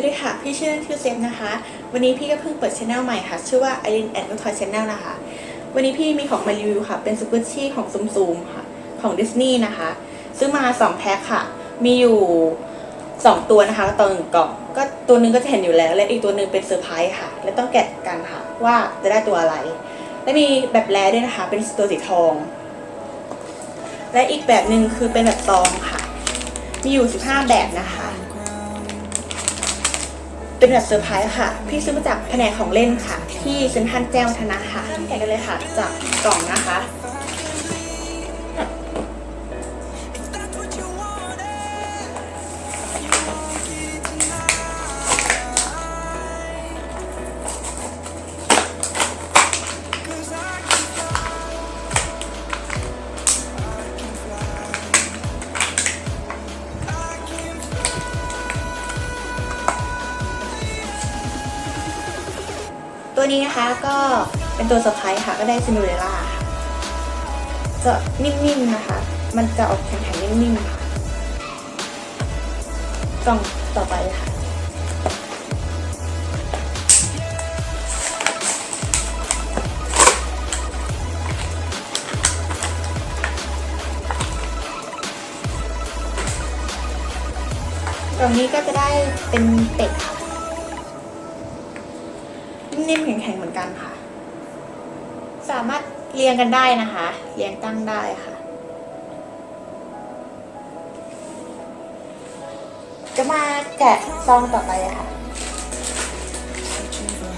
วัสดีค่ะ พี่ชื่อเล่นชื่อเซฟนะคะ วันนี้พี่ก็เพิ่งเปิดช anel ใหม่ค่ะ ชื่อว่า i r i n and n o t o y Channel นะคะ วันนี้พี่มีของมารีวิวค่ะ เป็นสกุชชี่ของซูมซูมค่ะ ของดิสนีย์นะคะ ซื้อมา 2 แพ็คค่ะ มีอยู่ 2 ตัวนะคะต่อหนึ่งกล่อง ก็ตัวนึงก็จะเห็นอยู่แล้ว และอีกตัวหนึงเป็นเซอร์ไพรส์ค่ะ และต้องแกะกันค่ะ ว่าจะได้ตัวอะไร และมีแบบแรด้วยนะคะ เป็นตัวสีทอง และอีกแบบหนึ่งคือเป็นแบบซองค่ะ มีอยู่ 15 แบบนะคะ เป็นแบบเซอร์ไพรส์ค่ะ พี่ซื้อมาจากแผนกของเล่นค่ะ ที่เซ็นทรัลแจ้งวัฒนะค่ะเริ่มแกะกันเลยค่ะจากกล่องนะคะ นี้นะคะก็เป็นตัวเซอร์ไพรส์ค่ะก็ได้ซินูเ r ล่าจะนิ่มๆนะคะ มันจะออกแข็งๆนิ่มๆค่ะกล่องต่อไปค่ะ กล่องนี้ก็จะได้เป็นเป็ดค่ะ นิ่มๆแข็งๆเหมือนกันค่ะ สามารถเรียงกันได้นะคะ เรียงตั้งได้ค่ะ จะมาแกะซองต่อไปอะค่ะ Searching for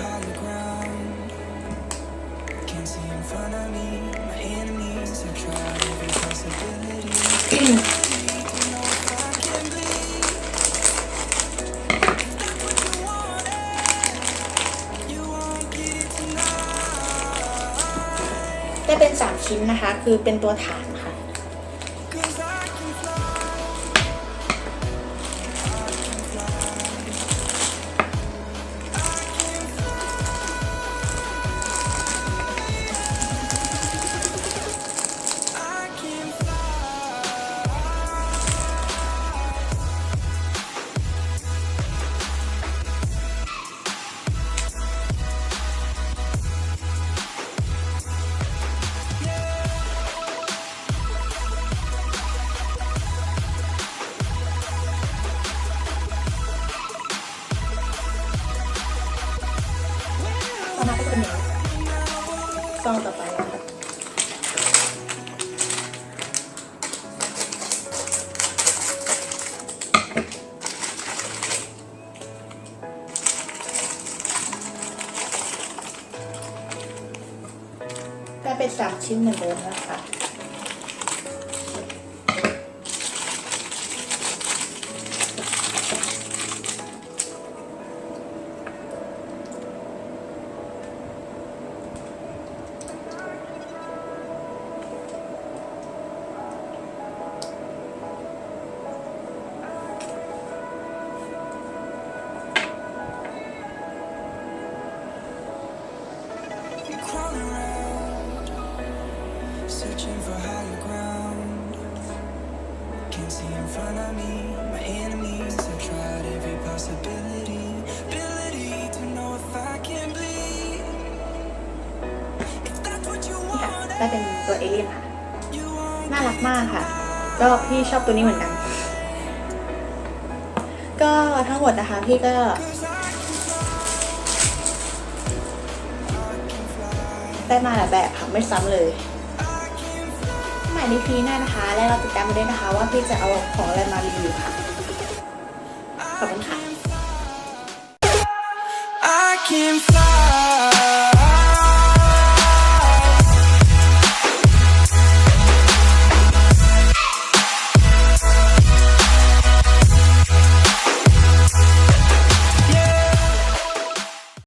เป็นสามชิ้นนะคะ คือเป็นตัวฐานค่ะ ซองต่อไปนะคะได้เป็นสามชิ้นเหมือนเดิมนะคะ for higher ground. Can't see in front of me. My enemies have tried every possibility. Ability to know if I can bleed. If that's what you ค่ะ want, ได้เป็นตัวเอเลี่ยนค่ะ you won't น่ารักมากค่ะ ก็พี่ชอบตัวนี้เหมือนกัน ก็ทั้งหมดนะคะพี่ก็ได้มาหลายแบบค่ะไม่ซ้ำเลย ใหม่ในพีหน้านะคะ และเราติดตามมาด้วยนะคะ ว่าพี่จะเอาของอะไรมารีวิวค่ะ ขอบคุณค่ะ I can fly.